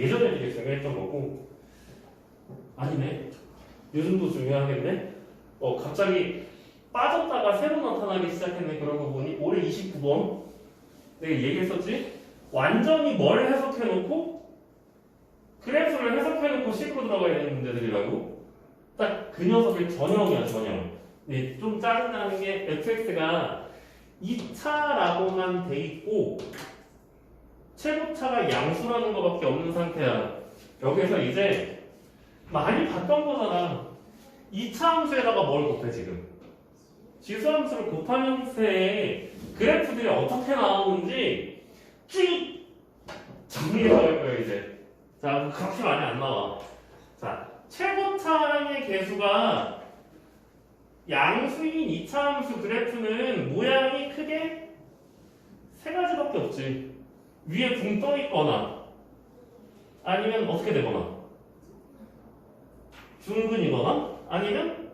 예전에 되게 중요했던 거고. 아니네. 요즘도 중요하겠네. 어 갑자기 빠졌다가 새로 나타나기 시작했네. 그러고 보니 올해 29번? 내가 얘기했었지? 완전히 뭘 해석해놓고 그래프를 해석해놓고 식으로 들어가야 되는 문제들이라고? 딱 그 녀석의 전형이야 전형. 네, 좀 짜증나는 게 fx가 2차라고만 돼 있고 최고차가 양수라는 것밖에 없는 상태야. 여기서 이제 많이 봤던 거잖아. 2차 함수에다가 뭘 곱해 지금? 지수 함수를 곱한 형태의 그래프들이 어떻게 나오는지 쭉 정리해 볼 거예요 이제. 자 그렇게 많이 안 나와. 자 최고차의 개수가 양수인 2차 함수 그래프는 모양이 크게 세 가지밖에 없지. 위에 붕 떠 있거나 아니면 어떻게 되거나 중근이거나 아니면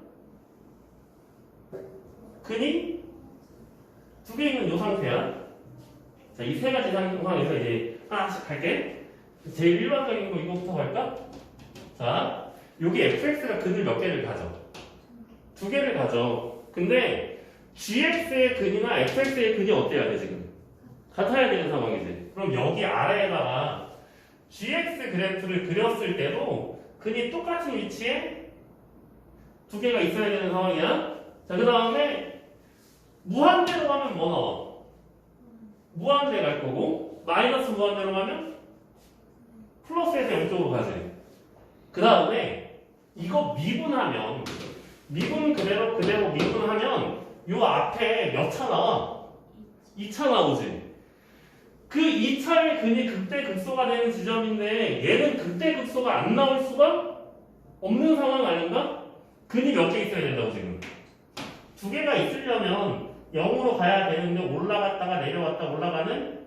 근이 두 개 있는 이 상태야. 자, 이 세 가지 상황에서 이제 하나씩 갈게. 제일 일반적인 거 이거부터 갈까? 자, 여기 fx가 근을 몇 개를 가져? 두 개를 가져. 근데 gx의 근이나 fx의 근이 어때야 돼 지금? 같아야 되는 상황이지. 그럼 여기 아래에다가 gx 그래프를 그렸을 때도 근이 똑같은 위치에 두 개가 있어야 되는 상황이야. 자, 그 다음에 무한대로 가면 뭐 나와? 무한대 갈 거고 마이너스 무한대로 가면 플러스에서 0쪽으로 가지. 그 다음에 이거 미분하면 미분 그대로 그대로 미분하면 요 앞에 몇 차 나와? 2차 나오지. 그 2차의 근이 극대 극소가 되는 지점인데 얘는 극대 극소가 안 나올 수가 없는 상황 아닌가? 근이 몇 개 있어야 된다고 지금. 두 개가 있으려면 0으로 가야 되는데 올라갔다가 내려왔다 올라가는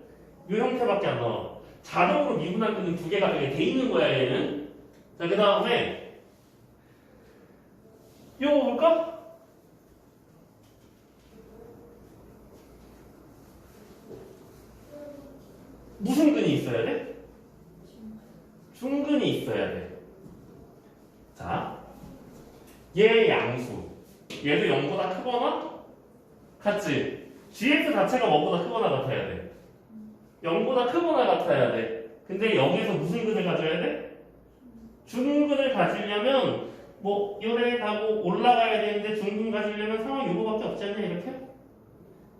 이 형태밖에 안 나와. 자동으로 미분할 근은 두 개가 되게 돼 있는 거야 얘는. 자 그 다음에 이거 볼까? 무슨 근이 있어야 돼? 중근이 있어야 돼. 자, 얘 양수. 얘도 0보다 크거나 같지? gx 자체가 뭐보다 크거나 같아야 돼. 0보다 크거나 같아야 돼. 근데 여기서 무슨 근을 가져야 돼? 중근을 가지려면 뭐 요래 가고 올라가야 되는데 중근 가지려면 상황이 요거밖에 없지 않냐 이렇게?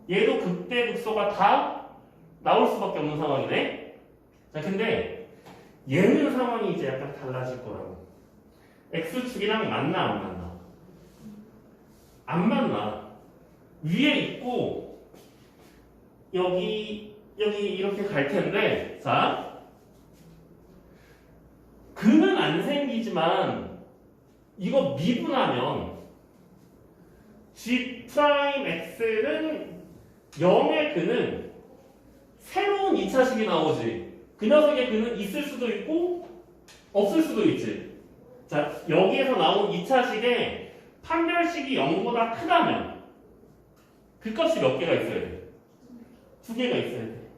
얘도 극대 극소가 다 나올 수밖에 없는 상황이네. 자, 근데 얘는 상황이 이제 약간 달라질 거라고. x축이랑 맞나 안 맞나? 안 맞나? 위에 있고 여기 여기 이렇게 갈 텐데 자 근은 안 생기지만 이거 미분하면 g 프라임 x는 0의 근은 새로운 2차식이 나오지. 그 녀석의 근은 있을 수도 있고 없을 수도 있지. 자, 여기에서 나온 2차식의 판별식이 0보다 크다면 그 값이 몇 개가 있어야 돼? 두 개가 있어야 돼.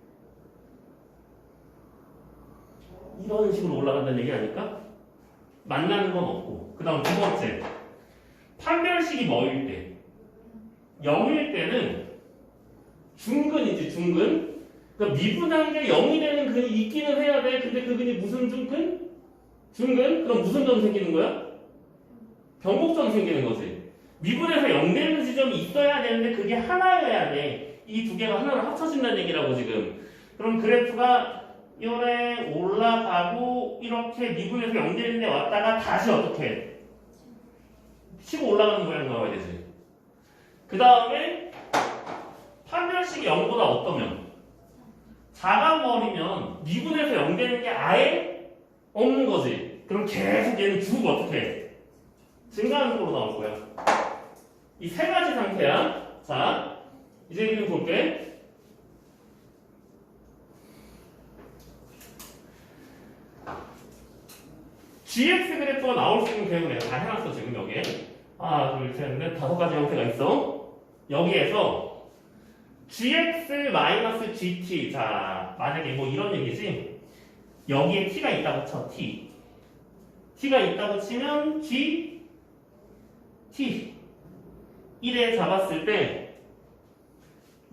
이런 식으로 올라간다는 얘기 아닐까? 만나는 건 없고. 그 다음 두 번째. 판별식이 뭐일 때? 0일 때는 중근이지, 중근. 그러니까 미분한 게 0이 되는 근이 있기는 해야 돼. 근데 그 근이 무슨 중근? 중근? 그럼 무슨 점 생기는 거야? 변곡점 생기는 거지. 미분에서 0 되는 지점이 있어야 되는데 그게 하나여야 돼. 이 두 개가 하나로 합쳐진다는 얘기라고 지금. 그럼 그래프가 요래 올라가고 이렇게 미분에서 0 되는데 왔다가 다시 어떻게? 치고 올라가는 모양 나와야 되지. 그 다음에 판별식이 0보다 어떠면? 작아버리면 미분에서 0 되는 게 아예 없는 거지. 그럼 계속 얘는 쭉 어떻게 해? 증가하는 쪽으로 나올 거야. 이 세 가지 상태야. 자, 이제 그림 볼게. GX 그래프가 나올 수 있는 그래프 내가 다 해놨어, 지금 여기에. 하나, 둘, 셋, 넷, 다섯 가지 형태가 있어. 여기에서 gx-gt. 자, 만약에 뭐 이런 얘기지. 여기에 t가 있다고 쳐 t t가 있다고 치면 g t 1에 잡았을 때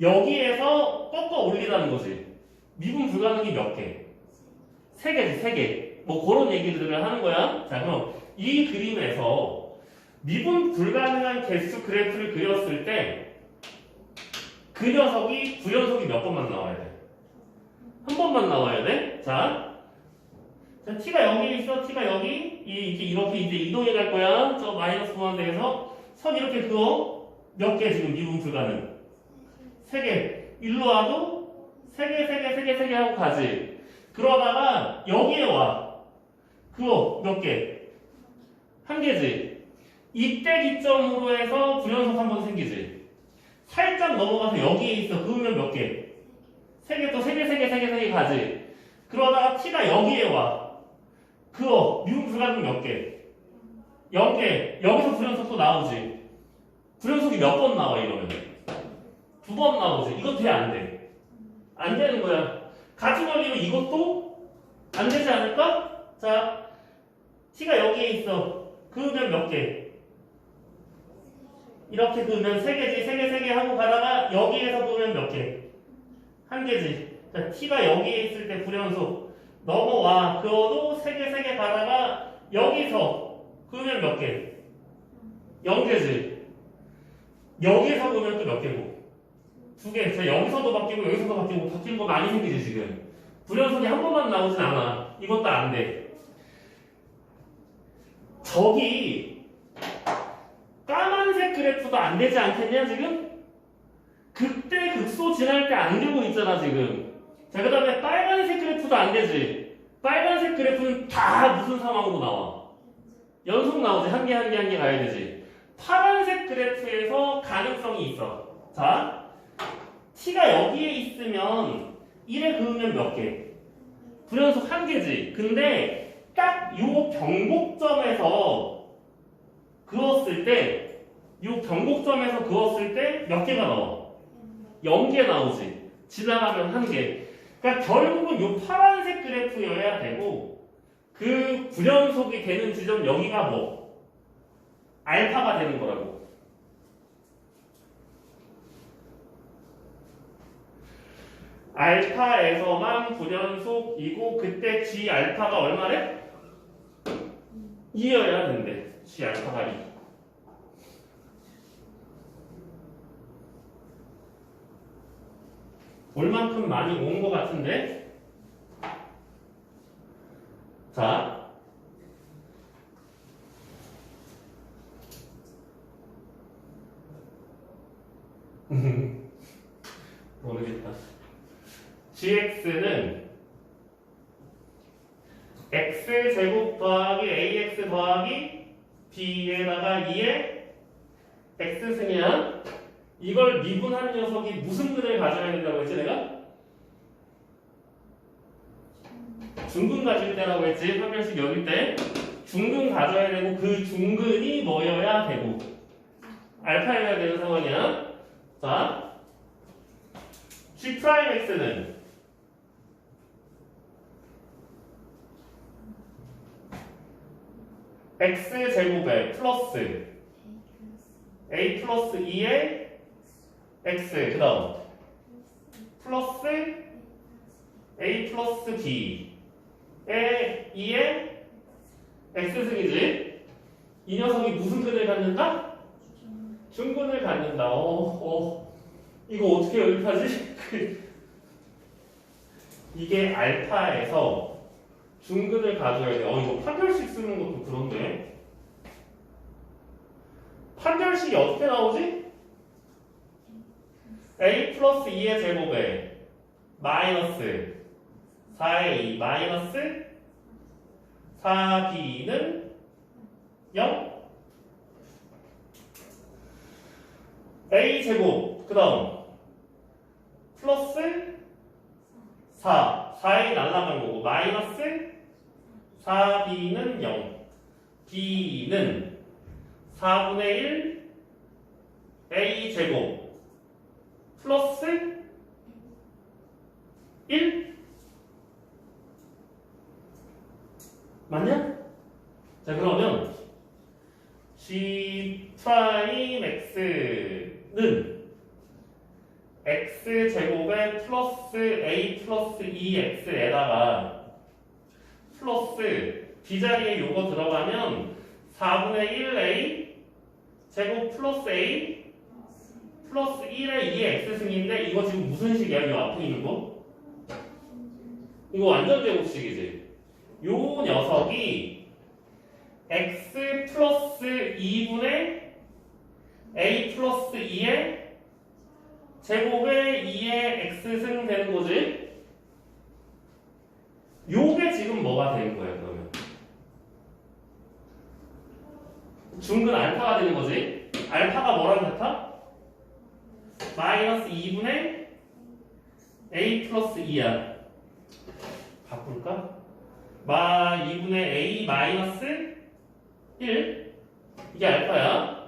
여기에서 꺾어 올리라는 거지 미분 불가능이 몇 개? 세 개지 세 개. 뭐 그런 얘기들을 하는 거야. 자 그럼 이 그림에서 미분 불가능한 개수 그래프를 그렸을 때 그 녀석이 구연속이 몇 번만 나와야 돼? 한 번만 나와야 돼. 자, 자 t가 여기 있어. t가 여기 이- 이렇게 이렇게 이제 이동해 갈 거야. 저 마이너스 무한대에서 선 이렇게 그어 몇 개 지금 미분 불가능? 세 개. 일로 와도 세 개, 세 개, 세 개, 세 개 하고 가지. 그러다가 여기에 와. 그거 몇 개? 한 개지. 이때 기점으로 해서 불연속 한 번 생기지. 살짝 넘어가서 여기에 있어. 그러면 몇 개? 세 개 또 세 개, 세 개, 세 개, 세 개 가지. 그러다가 t가 여기에 와. 그거 미분 불가능 몇 개? 0개. 여기서 불연속 또 나오지. 불연속이 몇 번 나와 이러면? 두 번 나오지. 이건 돼, 안 돼? 안 되는 거야. 같은 원리로 이것도 안 되지 않을까? 자, t가 여기에 있어. 그으면 몇 개? 이렇게 그으면 세 개지. 세 개, 세개 하고 가다가 여기에서 그으면 몇 개? 한 개지. 자, t가 여기에 있을 때 불연속 넘어와. 그어도 세 개, 세개 가다가 여기서 그으면 몇 개? 0개지. 여기에서 그으면 또 몇 개고? 두 개. 자, 여기서도 바뀌고 여기서도 바뀌고 바뀐 거 많이 생기지 지금. 불연속이 한 번만 나오진 않아. 이것도 안 돼. 저기 까만색 그래프도 안 되지 않겠냐 지금? 그때 극소 지날 때 안 되고 있잖아 지금. 자 그 다음에 빨간색 그래프도 안 되지. 빨간색 그래프는 다 무슨 상황으로 나와? 연속 나오지 한 개 한 개 한 개 가야 되지. 파란색 그래프에서 가능성이 있어. 자, t가 여기에 있으면 1에 그으면 몇 개? 불연속 한 개지. 근데 딱 요 변곡점에서 그었을 때, 요 변곡점에서 그었을 때 몇 개가 나와? 0개 나오지. 지나가면 한 개. 그러니까 결국은 요 파란색 그래프여야 되고, 그 불연속이 되는 지점 여기가 뭐? 알파가 되는 거라고. 알파에서만 불연속이고 그때 G 알파가 얼마래? 2여야 된대. G 알파가 2. 얼만큼 많이 온 것 같은데? 자. 모르겠다. gx는 x 제곱 더하기 ax 더하기 b에다가 2의 x승이야. 이걸 미분한 녀석이 무슨 근을 가져야 된다고 했지 내가? 중근 가질 때라고 했지 한 명씩 여길 때 중근 가져야 되고 그 중근이 뭐여야 되고 알파여야 되는 상황이야. 자, g 프라임 x는 x 제곱에 플러스 a 플러스 2의 x 그 다음 플러스 a 플러스 b의 2의 x승이지 이 녀석이 무슨 근을 갖는다? 중근을 갖는다 어, 어. 이거 어떻게 연습하지? 이게 알파에서 중근을 가져야 돼. 어, 이거 판별식 쓰는 것도 그런데. 판별식이 어떻게 나오지? A 플러스 2의 제곱에 마이너스 4의 2 마이너스 4b는 0 a 제곱 그 다음 플러스 4 4이 날라간 거고 마이너스 4b는 0 b는 4분의 1 a 제곱 플러스 1 맞냐? 자 그러면 G 프라임 X는 X 제곱에 플러스 A 플러스 2X에다가 플러스 B 자리에 요거 들어가면 4분의 1A 제곱 플러스 A 플러스 1의 2의 x승인데 이거 지금 무슨 식이야? 이 앞에 있는 거? 이거 완전 제곱식이지. 요 녀석이 x 플러스 2분의 a 플러스 2의 제곱에 2의 x승 되는 거지. 요게 지금 뭐가 되는 거야 그러면? 중근 알파가 되는 거지. 알파가 뭐랑 같아? 마이너스 2분의 a 플러스 2야. 바꿀까? 마 2분의 a 마이너스 1 이게 알파야.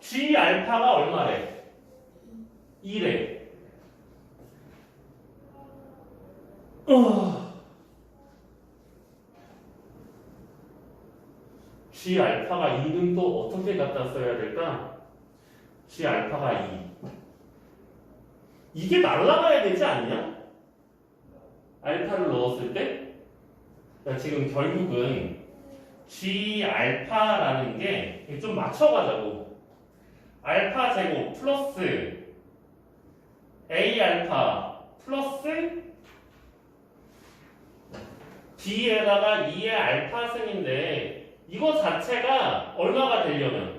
g 알파가 얼마래? 2래. 어. g 알파가 2는 또 어떻게 갖다 써야 될까? G 알파가 2. 이게 날라가야 되지 않냐? 알파를 넣었을 때? 그러니까 지금 결국은 g 알파라는 게 좀 맞춰가자고. 알파 제곱 플러스 a 알파 플러스 b에다가 2의 알파승인데 이거 자체가 얼마가 되려면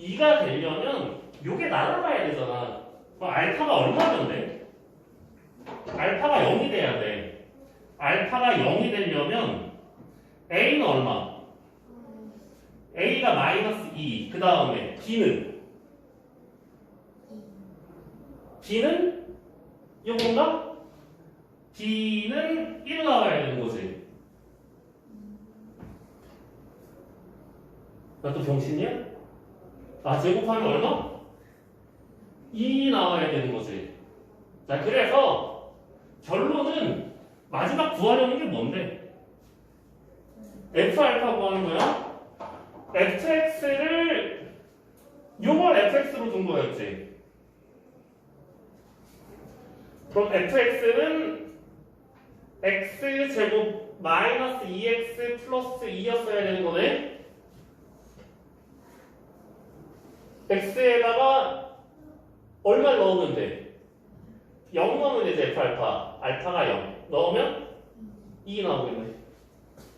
2가 되려면 요게 날아가야 되잖아. 그럼 알파가 얼마면 돼? 알파가 0이 돼야 돼. 알파가 0이 되려면 a는 얼마? a가 마이너스 2. 그 다음에 b는 b는 요건가? b는 1 나와야 되는 거지. 나 또 병신이야? 아 제곱하면 얼마? 2 나와야 되는 거지. 자 그래서 결론은 마지막 구하려는 게 뭔데? f 알파 구하는 거야? fx를 요걸 fx로 둔 거였지. 그럼 fx는 x 제곱 마이너스 2x 플러스 2였어야 되는 거네. X에다가 얼마를 넣으면 돼? 0 넣으면 이제 f 알파, 알파가 0 넣으면 2 나오겠네.